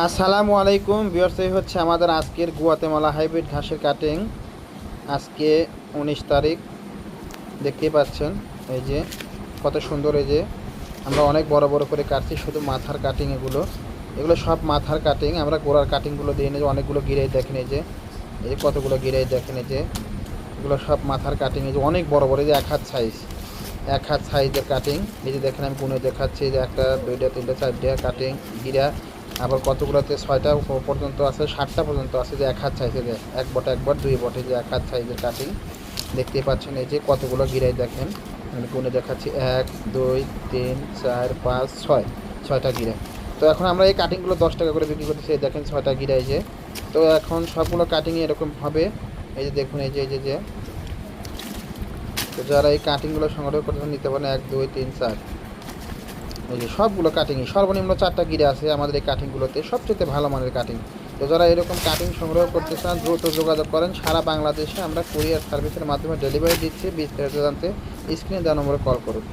আসসালামু আলাইকুম বিয়ার্স এই হচ্ছে আমাদের আজকের গুয়াতেমালা হাইব্রিড ঘাসের কাটিং। আজকে উনিশ তারিখ, দেখতেই পাচ্ছেন, এই যে কত সুন্দর, এই যে আমরা অনেক বড় বড় করে কাটছি, শুধু মাথার কাটিং এগুলো। এগুলো সব মাথার কাটিং, আমরা গোড়ার কাটিংগুলো দিয়ে নিয়ে অনেকগুলো গিরাই দেখেন, এই যে এই যে কতগুলো গিরাই দেখেন, এই যে, এগুলো সব মাথার কাটিং, এই যে অনেক বড় বড়, এই যে এক হাত সাইজ এক হাত সাইজের কাটিং। এই যে দেখেন, আমি গুনে দেখাচ্ছি যে একটা, দুইটা, তিনটা, চারটা কাটিং, গিরা আবার কতগুলোতে ছয়টা পর্যন্ত আছে, সাতটা পর্যন্ত আছে যে এক হাত সাইজের এক বট একবার, দুই বটে যে এক হাত সাইজের কাটিং দেখতেই পাচ্ছেন এই যে কতগুলো গিরাই দেখেন। আমি গুনে দেখাচ্ছি, এক, দুই, তিন, চার, পাঁচ, ছয়, ছয়টা গিরা তো এখন আমরা এই কাটিংগুলো দশ টাকা করে বিক্রি করতেছি দেখেন ছয়টা গিরাই যে। তো এখন সবগুলো কাটিং এরকম হবে। এই যে দেখুন, এই যে এই যে যে। তো যারা এই কাটিংগুলো সংগ্রহ করতে নিতে পারেন এক, দুই, তিন, চার। যে সবগুলো কাটিংই সর্বনিম্ন চারটা গিরে আছে আমাদের এই কাটিংগুলোতে সবচেয়ে ভালো মানের কাটিং তো যারা এরকম কাটিং সংগ্রহ করতে চান, দ্রুত যোগাযোগ করেন। সারা বাংলাদেশে আমরা কুরিয়ার সার্ভিসের মাধ্যমে ডেলিভারি দিচ্ছি। বিস্তারিত জানতে স্ক্রিনে দেওয়া নম্বরে কল করুন।